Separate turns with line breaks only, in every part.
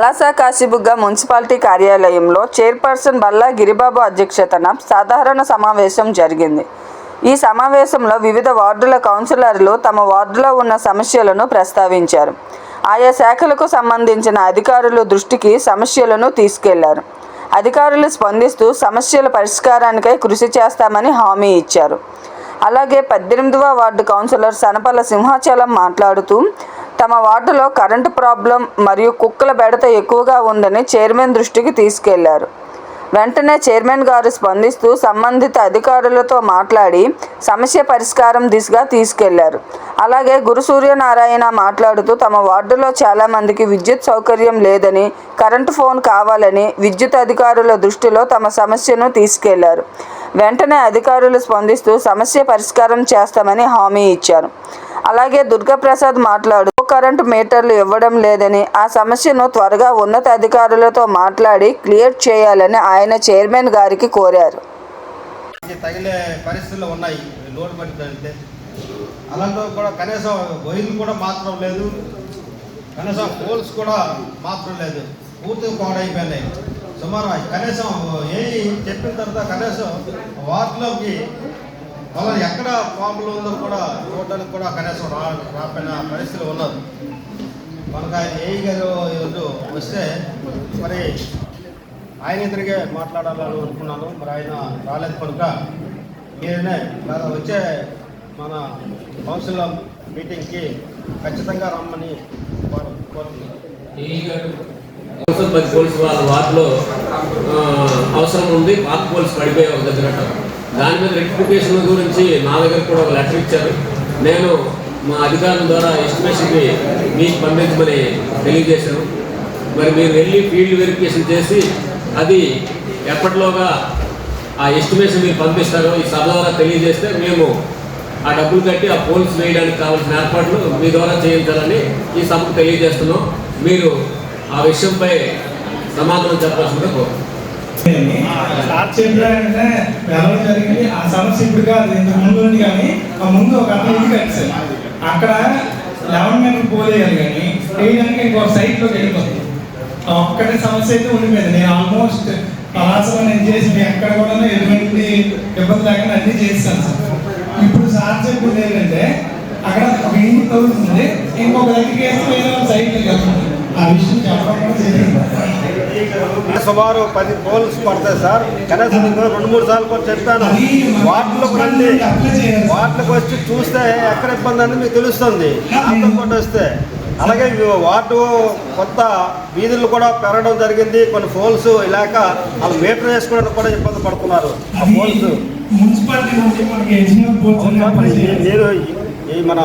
Palasa Kasibugga municipality కార్యాలయంలో chairperson Balla Giribabu అధ్యక్షతన సాధారణ సమావేశం జరిగింది. ఈ సమావేశంలో వివిధ వార్డుల కౌన్సిలర్లు తమ వార్డులో ఉన్న సమస్యలను ప్రస్తావించారు. ఆయా శాఖలకు సంబంధించిన అధికారుల దృష్టికి సమస్యలను తీసుకెళ్ళారు. అధికారులు స్పందిస్తూ సమస్యల పరిష్కారానికై కృషి చేస్తామని హామీ ఇచ్చారు. అలాగే పద్దెనిమిదవ వార్డు కౌన్సిలర్ సనపల్ల సింహాచలం మాట్లాడుతూ తమ వార్డులో కరెంటు ప్రాబ్లం మరియు కుక్కల బెడత ఎక్కువగా ఉందని చైర్మన్ దృష్టికి తీసుకెళ్ళారు. వెంటనే చైర్మన్ గారు స్పందిస్తూ సంబంధిత అధికారులతో మాట్లాడి సమస్య పరిష్కారం దిశగా తీసుకెళ్ళారు. అలాగే గురు సూర్యనారాయణ మాట్లాడుతూ తమ వార్డులో చాలామందికి విద్యుత్ సౌకర్యం లేదని కరెంటు ఫోన్ కావాలని విద్యుత్ అధికారుల దృష్టిలో తమ సమస్యను తీసుకెళ్ళారు. వెంటనే అధికారులు స్పందిస్తూ సమస్య పరిష్కారం చేస్తామని హామీ ఇచ్చారు. అలాగే దుర్గాప్రసాద్ మాట్లాడుతూ కరెంటు మీటర్లు ఇవ్వడం లేదని ఆ సమస్యను త్వరగా ఉన్నత అధికారులతో మాట్లాడి క్లియర్ చేయాలని ఆయన చైర్మన్ గారికి కోరారు.
తగిలే పరిస్థితులు ఉన్నాయి లోడ్ పడితే అలాంటి కూడా కనీసం వైర్లు కూడా మాత్రం లేదు. కనీసం పోల్స్ కూడా మాత్రం లేదు. పూర్తిగా పాడైపోయినాయి. సుమారు కనీసం ఏ చెప్పిన తర్వాత కనీసం వార్డులోకి అలా ఎక్కడ పాములు ఉందో కూడా చూడడానికి కూడా కనీసం రా రాపోయిన పరిస్థితులు ఉన్నారు మనకు ఆయన ఏ గారు ఈరోజు వస్తే మరి ఆయన ఇద్దరికే మాట్లాడాలని అనుకున్నాను. మరి ఆయన రాలేదు కనుక మీరనే లేదా వచ్చే మన కౌన్సిల్ మీటింగ్కి ఖచ్చితంగా రమ్మని కోరుతున్నాను
అవసరం పది పోలీసు వాళ్ళ వార్డులో అవసరం ఉంది. వాక్ పోలీసు పడిపోయే ఒక దగ్గర దాని మీద రెక్టిఫికేషన్ గురించి నా దగ్గర కూడా ఒక లెటర్ ఇచ్చారు. నేను మా అధికారుల ద్వారా ఎస్టిమేషన్కి మీకు పంపించమని తెలియజేశాను. మరి మీరు వెళ్ళి ఫీల్డ్ వెరిఫికేషన్ చేసి అది ఎప్పటిలోగా ఆ ఎస్టిమేషన్ మీరు పంపిస్తారో ఈ సభ ద్వారా తెలియజేస్తే మేము ఆ డబ్బులు కట్టి ఆ పోల్స్ వేయడానికి కావాల్సిన ఏర్పాట్లు మీ ద్వారా చేయించాలని ఈ సభకు తెలియజేస్తున్నాం. మీరు ఆ విషయంపై సమాధానం చెప్పాల్సిందిగా కోరుతున్నాం.
చెప్పారంటే వెళ్ళడం జరిగింది ఆ సమస్య ఇప్పుడు కాదు ఇంతకు ముందు ఉంది కానీ ఆ ముందు ఒక అతను ఇల్లు కట్టారు అక్కడ లెవెన్ మీటర్ పోలేయాలి కానీ వేయడానికి ఇంకో సైట్లోకి వెళ్ళిపోతుంది. ఒక్కటే సమస్య అయితే ఉండిపోయింది నేను ఆల్మోస్ట్ పలాసలో నేను చేసి మీ ఎక్కడ కూడా ఎటువంటి ఇబ్బంది లేకుండా అన్నీ చేస్తాను సార్. ఇప్పుడు సార్ చెప్పింది ఏంటంటే అక్కడ ఒక ఇంటి తగులుతుంది ఇంకొక దగ్గరికి వేస్తే సైట్లోకి వెళ్తుంది. కూడా
సుమారు పది పోల్స్ పడతాయి సార్. కనీసం రెండు మూడు సార్లు కూడా చెప్పాను. వార్డులోకి రండి వార్డులకు వచ్చి చూస్తే ఎక్కడ ఇబ్బంది అనేది మీకు తెలుస్తుంది. నాతో పాటు వస్తే. అలాగే వార్డు కొత్త వీధులు కూడా పెరగడం జరిగింది. కొన్ని పోల్స్ లేక వాళ్ళు మీటర్ వేసుకోవడానికి కూడా ఇబ్బంది పడుతున్నారు. ఆ పోల్స్
మున్సిపాలిటీ
నేను ఈ మన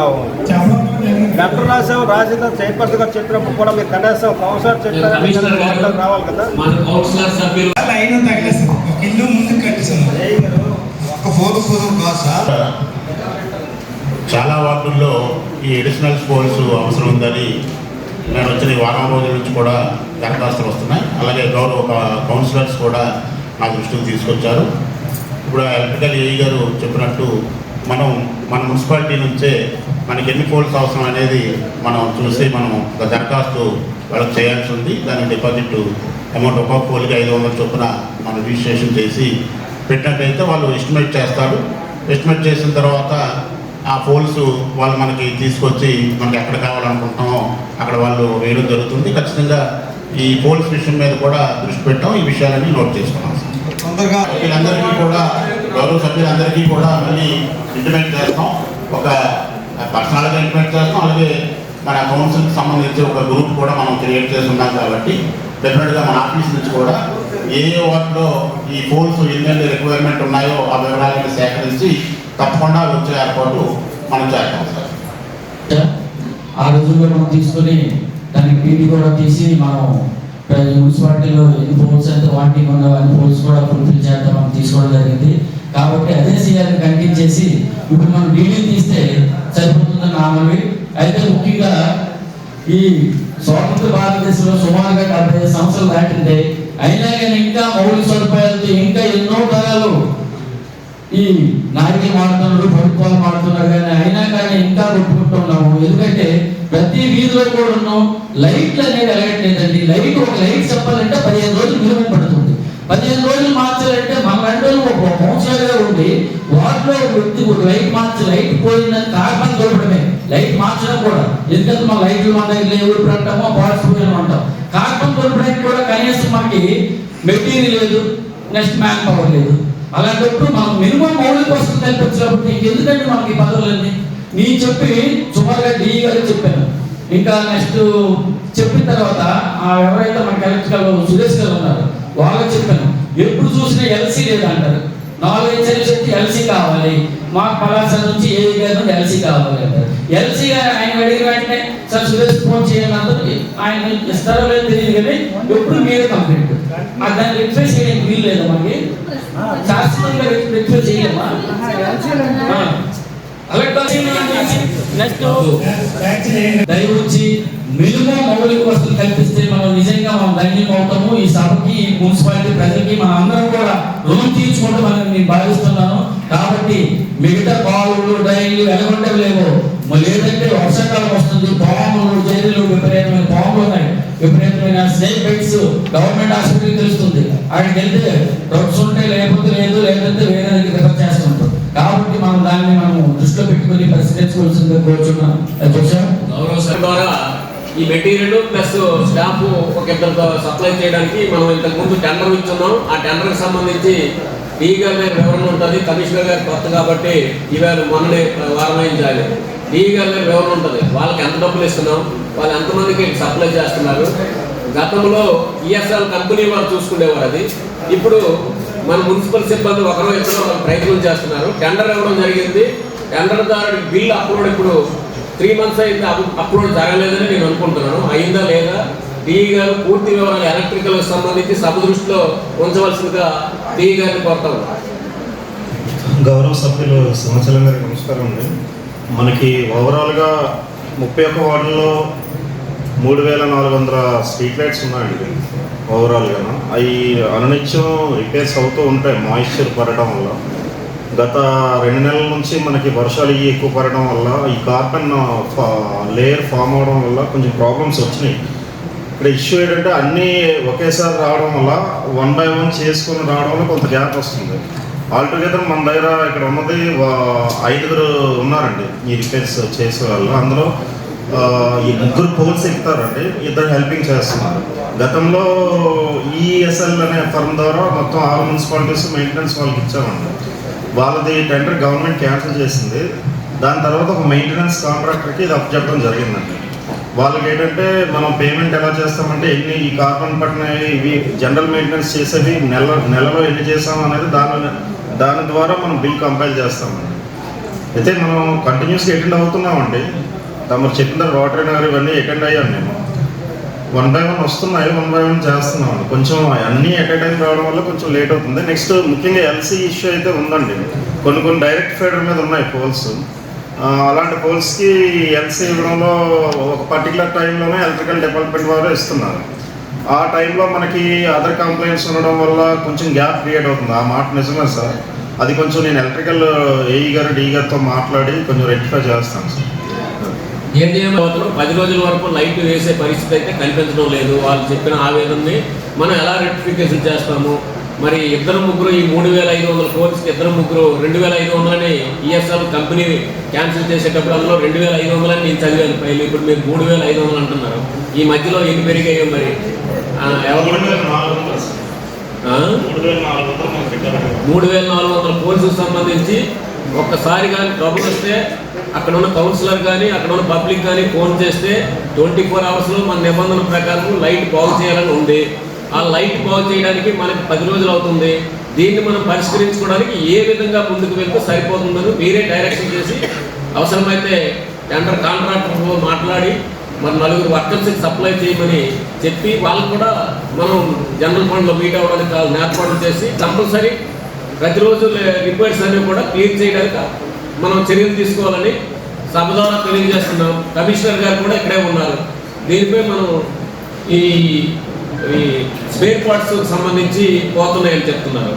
లెటర్ రాసాం రాసిన చైర్పర్సన్ గారు చెప్పినప్పుడు కూడా మీరు కనీసం కౌన్సిలర్ చెప్పారు రావాలి కదా?
చాలా వార్డుల్లో ఈ అడిషనల్ స్కూల్స్ అవసరం ఉందని నేను వచ్చిన ఈ వారం రోజుల నుంచి కూడా దరఖాస్తులు వస్తున్నాయి. అలాగే గౌరవ కౌన్సిలర్స్ కూడా నా దృష్టికి తీసుకొచ్చారు. ఇప్పుడు ఎలక్ట్రికల్ ఏఈ గారు చెప్పినట్టు మనం మన మున్సిపాలిటీ నుంచే మనకి ఎన్ని ఫోల్స్ అవసరం అనేది మనం చూసి మనం ఒక దరఖాస్తు వాళ్ళకి చేయాల్సి ఉంది. దాని డిపాజిట్ అమౌంట్ ఒక్కొక్క పోలికి ఐదు వందల చొప్పున మనం రిజిస్ట్రేషన్ చేసి పెట్టినట్టయితే వాళ్ళు ఎస్టిమేట్ చేస్తారు. ఎస్టిమేట్ చేసిన తర్వాత ఆ పోల్స్ వాళ్ళు మనకి తీసుకొచ్చి మనకి ఎక్కడ కావాలనుకుంటున్నామో అక్కడ వాళ్ళు వేయడం జరుగుతుంది. ఖచ్చితంగా ఈ పోల్స్ విషయం మీద కూడా దృష్టి పెట్టాం. ఈ విషయాలన్నీ నోట్ చేసుకున్నాం
తొందరగా
వీళ్ళందరికీ కూడా గౌరవ సభ్యులందరికీ కూడా మళ్ళీ ఇంటిమేట్ చేస్తాం. ఒక పర్సనల్గా ఇంటిమేట్ చేస్తాం. అలాగే మన కౌన్సిల్కి సంబంధించి ఒక గ్రూప్ కూడా మనం క్రియేట్ చేసి ఉన్నాం కాబట్టి డెఫినెట్గా మన ఆఫీస్ నుంచి కూడా ఏ వాటిలో వార్డులో ఈ పోల్స్ ఎన్ని రిక్వైర్మెంట్ ఉన్నాయో ఆ వివరాలను సేకరించి తప్పకుండా వచ్చే ఏర్పాటు మనం చేస్తాం సార్.
ఆ రోజుల్లో మనం తీసుకొని దానికి పీటీ కూడా తీసి మనం మున్సిపాలిటీలో ఎన్ని పోల్స్ అయితే వాటికి ఉన్న అన్ని పోల్స్ కూడా ఫుల్ఫిల్ చేద్దాం మనం తీసుకోవడం జరిగింది. కాబట్టి అదే చేయాలని కంటిన్యూ చేసి ఇప్పుడు మనం డీడీ తీస్తే సరిపోతుందని నా అయితే ముఖ్యంగా ఈ స్వాతంత్ర భారతదేశంలో సుమారుగా డెబ్బై ఐదు సంవత్సరాలు దాటింది. అయినా కానీ ఇంకా మౌలిక సదుపాయాలతో ఇంకా ఎన్నో తరాలు ఈ నాయకులు మాడుతున్నారు ప్రభుత్వాలు మాడుతున్నారు కానీ అయినా కానీ ఇంకా కొట్టుకుంటున్నాము ఎందుకంటే ప్రతి వీధిలో కూడా ఉన్నాం. లైట్లు అనేవి వెలగట్లేదండి లైట్ ఒక లైట్ చెప్పాలంటే పదిహేను రోజులు విలువ పడుతుంది. పదిహేను రోజులు మార్చాలంటే మన ఒక కౌన్సిలర్గా ఉండి వాటిలో వ్యక్తి లైట్ మార్చి లైట్ పోయిందని కార్బన్ దొరకడమే లైట్ మార్చడం కూడా. ఎందుకంటే మా లైట్లు మన దగ్గర లేవు ఇప్పుడు అంటామో పార్ట్స్ అంటాం. కార్బన్ దొరకడానికి కూడా కనీసం మనకి మెటీరియల్ లేదు నెక్స్ట్ మ్యాన్ పవర్ లేదు అలాంటప్పుడు మనం మినిమం మౌలిక వసతులు కల్పించినప్పుడు ఎందుకంటే మనకి పదవులన్నీ? నీ చెప్పి సుమారుగా డి గారు చెప్పాను ఇంకా నెక్స్ట్ చెప్పిన తర్వాత ఆ ఎవరైతే మన ఎలక్ట్రికల్ సురేష్ గారు ఉన్నారు వాళ్ళకి చెప్పాను ఎప్పుడు చూసినా ఎల్సీ లేదంటారు. నాలుగైదు చర్యలు చెప్తే ఎల్సీ కావాలి. మాకు పలాస నుంచి ఏ గారి నుండి ఎల్సీ కావాలి అంటారు. ఎల్సీ గారు ఆయన అడిగిన వెంటనే సార్ సురేష్ ఫోన్ చేయండి అందరూ ఆయన ఇస్తారో లేదో తెలియదు కానీ ఎప్పుడు మీరే కంప్లీట్. దాన్ని రిక్వెస్ట్ చేయడానికి వీలు లేదా మనకి? శాశ్వతంగా రిక్వెస్ట్ చేయలేమా? నెక్స్ట్. దయవుంచి మినిమం మౌలిక వసతులు కల్పిస్తే మనం నిజంగా మనం ధన్యం అవుతాము ఈ సభకి ఈ మున్సిపాలిటీ ప్రజలకి మన అందరం కూడా రుణం తీర్చుకుంటామని నేను భావిస్తున్నాను కాబట్టి మిగతా బావులు డైలు ఎలాగొండవి లేవు. లేదంటే వర్షాకాలం వస్తుంది. పాములు జైలు విపరీతమైన పాములు ఉన్నాయి. విపరీతమైన స్నేక్ బైట్స్ గవర్నమెంట్ హాస్పిటల్ తెలుస్తుంది. అక్కడికి వెళ్తే డ్రగ్స్ ఉంటే లేకపోతే లేదు లేకపోతే వేరే దగ్గర రిఫర్ చేస్తుంటారు కాబట్టి మనం దాన్ని మనం దృష్టిలో పెట్టుకుని పరిశీలించుకోవాల్సిందే కోరుచున్నాం
గౌరవ ద్వారా ఈ మెటీరియల్ ప్లస్ స్టాఫ్ ఒక ఇద్దరితో సప్లై చేయడానికి మనం ఇంతకు ముందు టెండర్ ఇచ్చున్నాం. ఆ టెండర్కి సంబంధించి డీ మీద వివరణ ఉంటుంది కమిషనర్ గారు కొత్త కాబట్టి ఈవేళ మొన్ననే వారమైంచాలి డీ మీద వివరణ ఉంటుంది వాళ్ళకి ఎంత డబ్బులు ఇస్తున్నాం వాళ్ళు ఎంతమందికి సప్లై చేస్తున్నారు. గతంలో ఈఎస్ఆర్ కంపెనీ వారు చూసుకునేవారు అది. ఇప్పుడు మన మున్సిపల్ సిబ్బంది ఒకరో ఇద్దరు ప్రయత్నం చేస్తున్నారు. టెండర్ ఇవ్వడం జరిగింది. టెండర్ దారుడి బిల్ అప్లోడ్ ఇప్పుడు త్రీ మంత్స్ అయితే అప్రూవల్ జరగలేదని నేను అనుకుంటున్నాను. అయిందా లేదా? డిఈ గారు పూర్తి వివరాలు ఎలక్ట్రికల్ సంబంధించి సభ దృష్టిలో ఉంచవలసిందిగా డిఈ గారిని కోరుతాను
గౌరవ సభ్యులు సమాచారం గారికి నమస్కారం అండి. మనకి ఓవరాల్గా ముప్పై ఒక్క వార్డుల్లో మూడు వేల నాలుగు వందల స్ట్రీట్ లైట్స్ ఉన్నాయండి. ఓవరాల్గా అవి అనునిత్యం రిపేర్స్ అవుతూ ఉంటాయి మాయిశ్చర్ పడడం వల్ల. గత రెండు నెలల నుంచి మనకి వర్షాలు ఎక్కువ పడడం వల్ల ఈ కార్బన్ లేయర్ ఫామ్ అవడం వల్ల కొంచెం ప్రాబ్లమ్స్ వచ్చినాయి. ఇక్కడ ఇష్యూ ఏంటంటే అన్నీ ఒకేసారి రావడం వల్ల వన్ బై వన్ చేసుకొని రావడం వల్ల కొంత గ్యాప్ వస్తుంది. ఆల్టుగెదర్ మన దగ్గర ఇక్కడ ఉన్నది ఐదుగురు ఉన్నారండి ఈ రిపేర్స్ చేసే వాళ్ళు. అందులో ఈ ముగ్గురు పోల్స్ ఎక్కుతారండి ఇద్దరు హెల్పింగ్ చేస్తున్నారు. గతంలో ఈఎస్ఎల్ అనే ఫర్మ్ ద్వారా మొత్తం ఆరు మున్సిపాలిటీస్ మెయింటెనెన్స్ వాళ్ళకి ఇచ్చామండి. వాళ్ళది టెండర్ గవర్నమెంట్ క్యాన్సిల్ చేసింది. దాని తర్వాత ఒక మెయింటెనెన్స్ కాంట్రాక్టర్కి ఇది అప్పచెప్పడం జరిగిందండి. వాళ్ళకి ఏంటంటే మనం పేమెంట్ ఎలా చేస్తామంటే ఎన్ని ఈ కార్బన్ పట్టినవి ఇవి జనరల్ మెయింటెనెన్స్ చేసేవి నెల నెలలో ఎన్ని చేసాం అనేది దాని దాని ద్వారా మనం బిల్ కంపైల్ చేస్తామండి. అయితే మనం కంటిన్యూస్గా అటెండ్ అవుతున్నామండి. తమరు చెప్పిన రోటరీ నగర్ ఇవన్నీ అటెండ్ అయ్యాం మేము వన్ బై వన్ వస్తున్నాయి వన్ బై వన్ చేస్తున్నాం కొంచెం అన్నీ ఎట్ టైం రావడం వల్ల కొంచెం లేట్ అవుతుంది. నెక్స్ట్ ముఖ్యంగా ఎల్సీ ఇష్యూ అయితే ఉందండి. కొన్ని కొన్ని డైరెక్ట్ ఫీడర్ మీద ఉన్నాయి పోల్స్ అలాంటి పోల్స్కి ఎల్సీ ఇవ్వడంలో ఒక పర్టికులర్ టైంలోనే ఎలక్ట్రికల్ డిపార్ట్మెంట్ వారు ఇస్తున్నారు. ఆ టైంలో మనకి అదర్ కంప్లైంట్స్ ఉండడం వల్ల కొంచెం గ్యాప్ క్రియేట్ అవుతుంది. ఆ మాట నిజమే సార్. అది కొంచెం నేను ఎలక్ట్రికల్ ఏఈ గారు డీ గారితో మాట్లాడి కొంచెం రెక్టిఫై చేస్తాను సార్.
ఏటీఎం అవతల పది రోజుల వరకు లైట్ వేసే పరిస్థితి అయితే కనిపించడం లేదు. వాళ్ళు చెప్పిన ఆవేదనని మనం ఎలా రెక్టిఫికేషన్ చేస్తాము? మరి ఇద్దరు ముగ్గురు ఈ మూడు వేల ఐదు వందల కోర్సుకి ఇద్దరు ముగ్గురు రెండు వేల ఐదు వందలని ఈఎస్ఎల్ కంపెనీ క్యాన్సిల్ చేసేటప్పుడు అందులో రెండు వేల ఐదు వందలని నేను చదివాను. పైలు ఇప్పుడు మీరు మూడు వేల ఐదు వందలు అంటున్నారు. ఈ మధ్యలో ఎన్ని పెరిగాయో మరి? ఎవరు?
మూడు వేల నాలుగు వందలు.
పోలీసులకు సంబంధించి ఒక్కసారి కానీ ట్రబుల్ వస్తే అక్కడ ఉన్న కౌన్సిలర్ కానీ అక్కడ ఉన్న పబ్లిక్ కానీ ఫోన్ చేస్తే ట్వంటీ ఫోర్ అవర్స్లో మన నిబంధన ప్రకారం లైట్ బాగు చేయాలని ఉంది. ఆ లైట్ బాగు చేయడానికి మనకి పది రోజులు అవుతుంది. దీన్ని మనం పరిష్కరించుకోవడానికి ఏ విధంగా ముందుకు వెళ్తే సరిపోతుందని మీరే డైరెక్షన్ చేసి అవసరమైతే టెండర్ కాంట్రాక్టర్ మాట్లాడి మరి నలుగురు వర్కర్స్కి సప్లై చేయమని చెప్పి వాళ్ళకు కూడా మనం జనరల్ ఫండ్లో మీట్ అవ్వడానికి కావాలని ఏర్పాటు చేసి కంపల్సరీ ప్రతిరోజు రిపేర్స్ అనేవి కూడా క్లియర్ చేయడానికి మనం చర్యలు తీసుకోవాలని సభ ద్వారా తెలియజేస్తున్నాం. కమిషనర్ గారు కూడా ఇక్కడే ఉన్నారు. దీనిపై మనం ఈ ఈ స్పేర్ పార్ట్స్ సంబంధించి పోతున్నాయని చెప్తున్నారు.